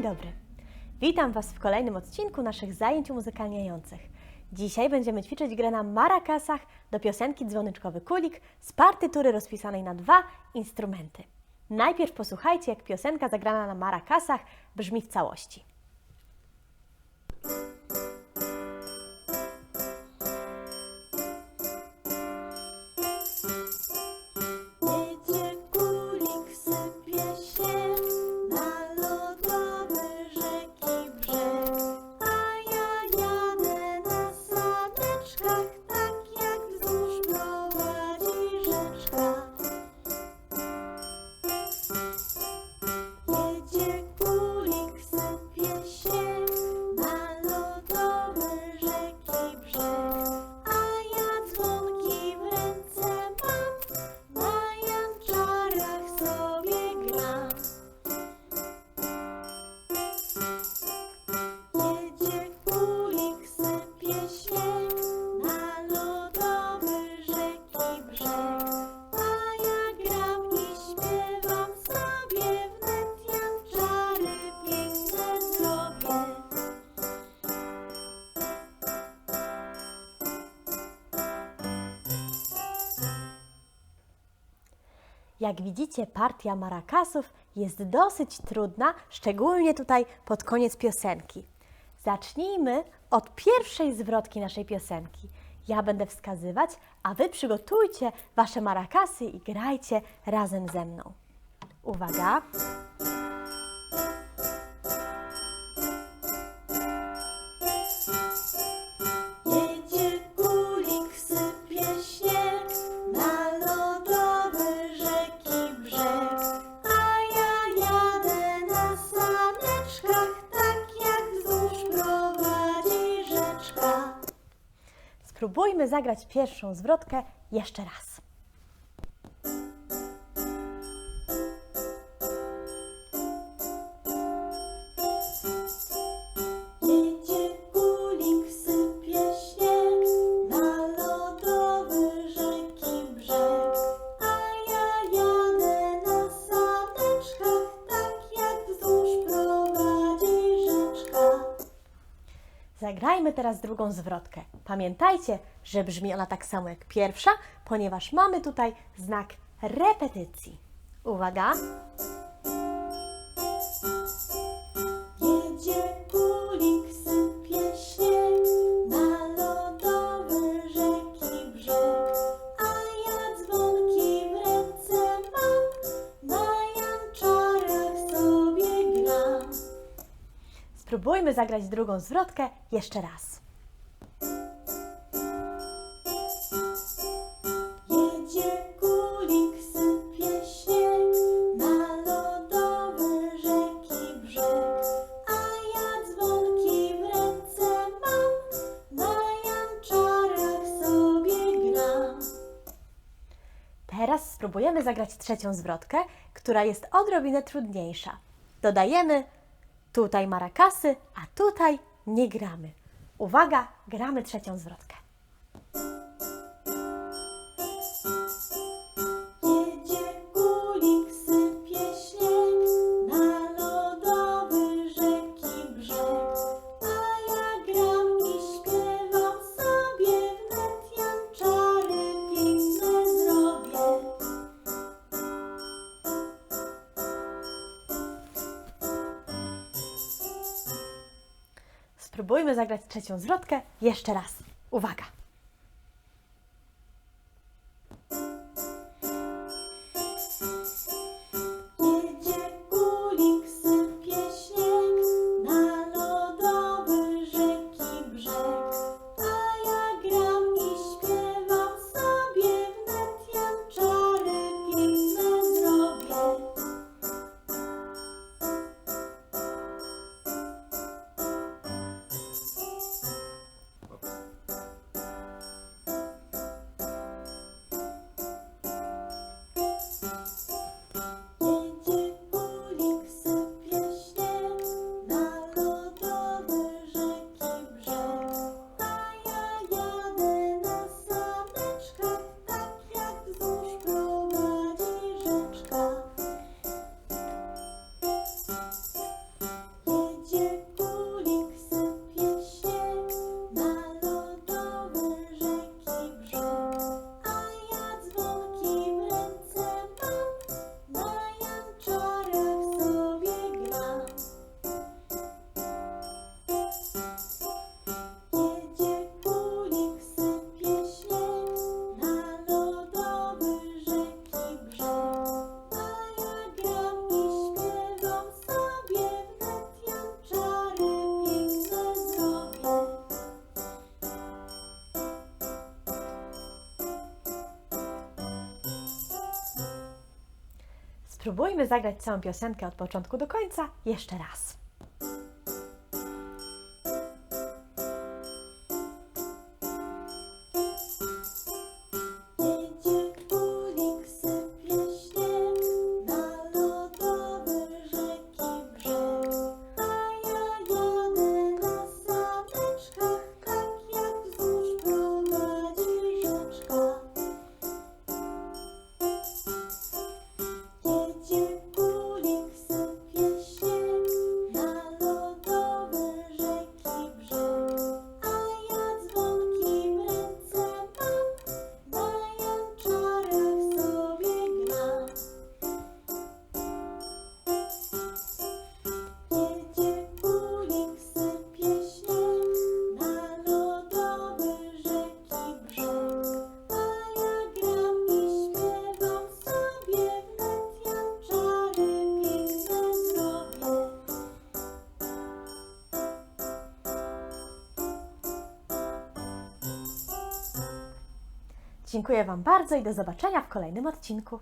Dzień dobry. Witam Was w kolejnym odcinku naszych zajęć muzykalniających. Dzisiaj będziemy ćwiczyć grę na marakasach do piosenki Dzwonyczkowy Kulik z partytury rozpisanej na dwa instrumenty. Najpierw posłuchajcie, jak piosenka zagrana na marakasach brzmi w całości. Jak widzicie, partia marakasów jest dosyć trudna, szczególnie tutaj pod koniec piosenki. Zacznijmy od pierwszej zwrotki naszej piosenki. Ja będę wskazywać, a Wy przygotujcie Wasze marakasy i grajcie razem ze mną. Uwaga! Spróbujmy zagrać pierwszą zwrotkę jeszcze raz. Zagrajmy teraz drugą zwrotkę. Pamiętajcie, że brzmi ona tak samo jak pierwsza, ponieważ mamy tutaj znak repetycji. Uwaga! Spróbujmy zagrać drugą zwrotkę jeszcze raz. Jedzie kulik, sypie śnieg na lodowy rzeki brzeg, a ja dzwonki w ręce mam, na janczarach sobie gram. Teraz spróbujemy zagrać trzecią zwrotkę, która jest odrobinę trudniejsza. Dodajemy tutaj marakasy, a tutaj nie gramy. Uwaga, gramy trzecią zwrotkę. Spróbujmy zagrać trzecią zwrotkę jeszcze raz. Uwaga! Spróbujmy zagrać całą piosenkę od początku do końca jeszcze raz. Dziękuję Wam bardzo i do zobaczenia w kolejnym odcinku.